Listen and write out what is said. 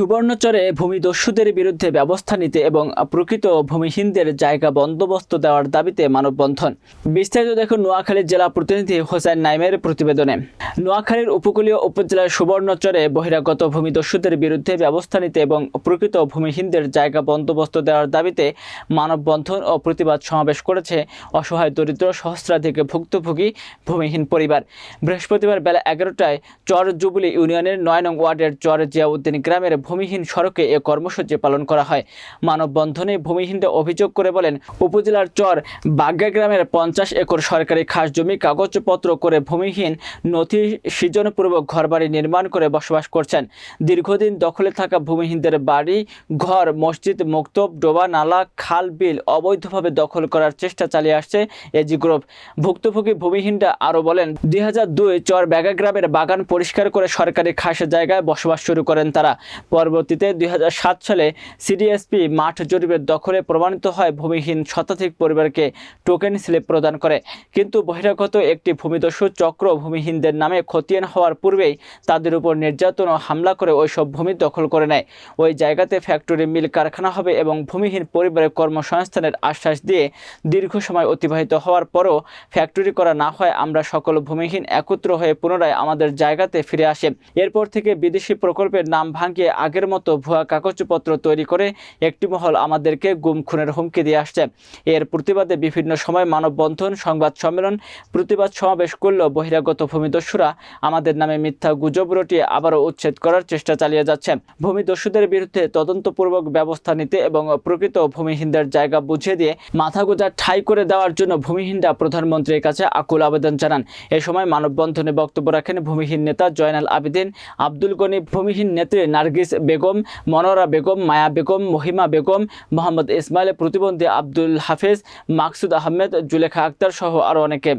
সুবর্ণচরে ভূমিদস্যুদের বিরুদ্ধে ব্যবস্থা নিতে এবং প্রকৃত ভূমিহীনদের জায়গা বন্দোবস্ত দেওয়ার দাবিতে মানববন্ধন। বিস্তারিত দেখুন নোয়াখালী জেলা প্রতিনিধি হোসেন নাইমের প্রতিবেদনে। নোয়াখালীর উপকূলীয় উপজেলার সুবর্ণচরে বহিরাগত ভূমিদস্যুদের বিরুদ্ধে ব্যবস্থা নিতে এবং প্রকৃত ভূমিহীনদের জায়গা বন্দোবস্ত দেওয়ার দাবিতে মানববন্ধন ও প্রতিবাদ সমাবেশ করেছে অসহায় দরিদ্র সহস্রাধিক ভুক্তভোগী ভূমিহীন পরিবার। বৃহস্পতিবার বেলা এগারোটায় চর জুবলি ইউনিয়নের নয় নং ওয়ার্ডের চর জিয়াউদ্দিন গ্রামের ভূমিহীন সড়কে এ কর্মসূচি পালন করা হয়। মানববন্ধনে ভূমিহীনরা অভিযোগ করে বলেন, উপজেলার চর বাগ্যা গ্রামের পঞ্চাশ একর সরকারি খাস জমি কাগজপত্র করে ভূমিহীন নথি সৃজনপূর্বক ঘরবাড়ি নির্মাণ করে বসবাস করছেন। দীর্ঘদিন দখলে থাকা ভূমিহীনদের বাড়ি, ঘর, মসজিদ, মুক্তব, ডোবা, নালা, খাল, বিল অবৈধভাবে দখল করার চেষ্টা চালিয়ে আসছে এজি গ্রুপ। ভুক্তভোগী ভূমিহীনরা আরও বলেন, দুই হাজার দুই চর ব্যাগা গ্রামের বাগান পরিষ্কার করে সরকারি খাস জায়গায় বসবাস শুরু করেন তারা। পরবর্তীতে দুই হাজার সাত সালে সিডিএসপি মাঠ জরিপের দখলে প্রমাণিত হয় ভূমিহীন শতাধিক পরিবারকে টোকেন স্লিপ প্রদান করে। কিন্তু বহিরাগত একটি ভূমিদস্যু চক্র ভূমিহীনদের নামে খতিয়ান হওয়ার পূর্বেই তাদের উপর নির্যাতন ও হামলা করে ওইসব ভূমি দখল করে নেয়। ওই জায়গাতে ফ্যাক্টরি, মিল, কারখানা হবে এবং ভূমিহীন পরিবারের কর্মসংস্থানের আশ্বাস দিয়ে দীর্ঘ সময় অতিবাহিত হওয়ার পরও ফ্যাক্টরি করা না হয়, আমরা সকল ভূমিহীন একত্র হয়ে পুনরায় আমাদের জায়গাতে ফিরে আসে। এরপর থেকে বিদেশি প্রকল্পের নাম ভাঙিয়ে আগের মতো ভুয়া কাগজপত্র তৈরি করে একটি মহল আমাদেরকে গুম, খুনের হুমকি দিয়ে আসছে। এর প্রতিবাদে বিভিন্ন সময় মানববন্ধন, সংবাদ সম্মেলন, প্রতিবাদ সমাবেশ করলেও বহিরাগত ভূমিদস্যুরা আমাদের নামে মিথ্যা গুজব রটিয়ে আবারও উচ্ছেদ করার চেষ্টা চালিয়ে যাচ্ছে। ভূমিদস্যুদের বিরুদ্ধে তদন্তপূর্বক ব্যবস্থা নিতে এবং প্রকৃত ভূমিহীনদের জায়গা বুঝিয়ে দিয়ে মাথা গোজা ঠাই করে দেওয়ার জন্য ভূমিহীনরা প্রধানমন্ত্রীর কাছে আকুল আবেদন জানান। এ সময় মানববন্ধনে বক্তব্য রাখেন ভূমিহীন নেতা জয়নাল আবেদিন। আব্দুল গনি ভূমিহীন নেত্রী নার্গিস বেগম মনোরা বেগম, মায়া বেগম, মহিমা বেগম, মোহাম্মদ ইসমাইল, প্রতিবন্ধী আব্দুল হাফেজ, মাকসুদ আহমেদ, জুলেখা আক্তার সহ আরও অনেকে।